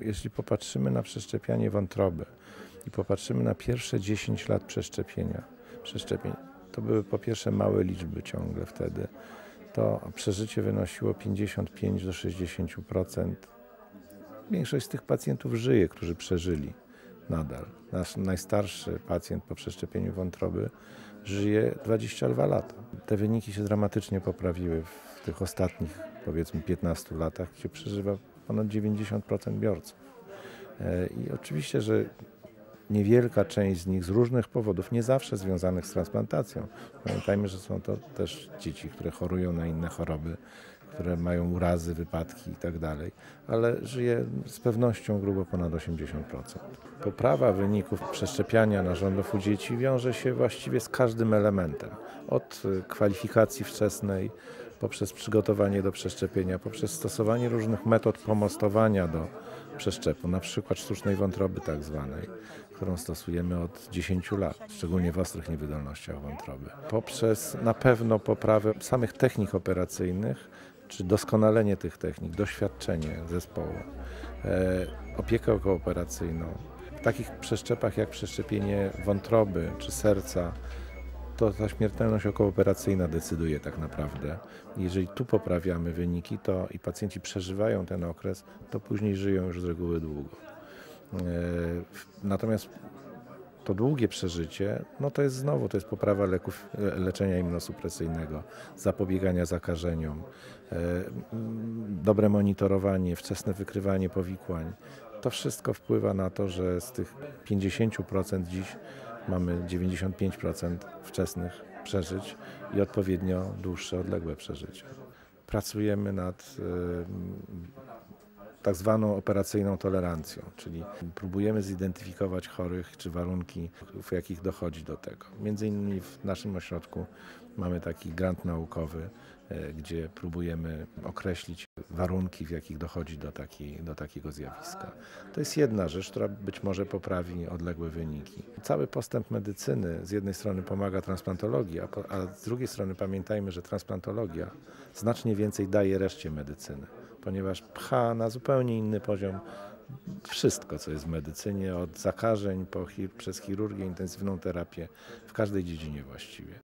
Jeśli popatrzymy na przeszczepianie wątroby i popatrzymy na pierwsze 10 lat przeszczepienia, przeszczepień, to były po pierwsze małe liczby ciągle wtedy. To przeżycie wynosiło 55 do 60%. Większość z tych pacjentów żyje, którzy przeżyli nadal. Nasz najstarszy pacjent po przeszczepieniu wątroby żyje 22 lata. Te wyniki się dramatycznie poprawiły w tych ostatnich, powiedzmy, 15 latach, gdzie przeżywa ponad 90% biorców. E, I oczywiście, że niewielka część z nich z różnych powodów, nie zawsze związanych z transplantacją. Pamiętajmy, że są to też dzieci, które chorują na inne choroby, które mają urazy, wypadki i tak ale żyje z pewnością grubo ponad 80%. Poprawa wyników przeszczepiania narządów u dzieci wiąże się właściwie z każdym elementem. Od kwalifikacji wczesnej, poprzez przygotowanie do przeszczepienia, poprzez stosowanie różnych metod pomostowania do przeszczepu, na przykład sztucznej wątroby tak zwanej, którą stosujemy od 10 lat, szczególnie w ostrych niewydolnościach wątroby. Poprzez na pewno poprawę samych technik operacyjnych, czy doskonalenie tych technik, doświadczenie zespołu, e, opiekę okooperacyjną. W takich przeszczepach jak przeszczepienie wątroby czy serca, to ta śmiertelność okooperacyjna decyduje tak naprawdę. Jeżeli tu poprawiamy wyniki to i pacjenci przeżywają ten okres, to później żyją już z reguły długo. E, natomiast to długie przeżycie, no to jest znowu, to jest poprawa leków, e, leczenia immunosupresyjnego, zapobiegania zakażeniom, e, dobre monitorowanie, wczesne wykrywanie powikłań. To wszystko wpływa na to, że z tych 50% dziś mamy 95% wczesnych przeżyć i odpowiednio dłuższe, odległe przeżycia. Pracujemy nad tak zwaną operacyjną tolerancją, czyli próbujemy zidentyfikować chorych czy warunki, w jakich dochodzi do tego. Między innymi w naszym ośrodku mamy taki grant naukowy, e, gdzie próbujemy określić warunki, w jakich dochodzi do, taki, do takiego zjawiska. To jest jedna rzecz, która być może poprawi odległe wyniki. Cały postęp medycyny z jednej strony pomaga transplantologii, a, a z drugiej strony pamiętajmy, że transplantologia znacznie więcej daje reszcie medycyny ponieważ pcha na zupełnie inny poziom wszystko, co jest w medycynie, od zakażeń po, przez chirurgię, intensywną terapię, w każdej dziedzinie właściwie.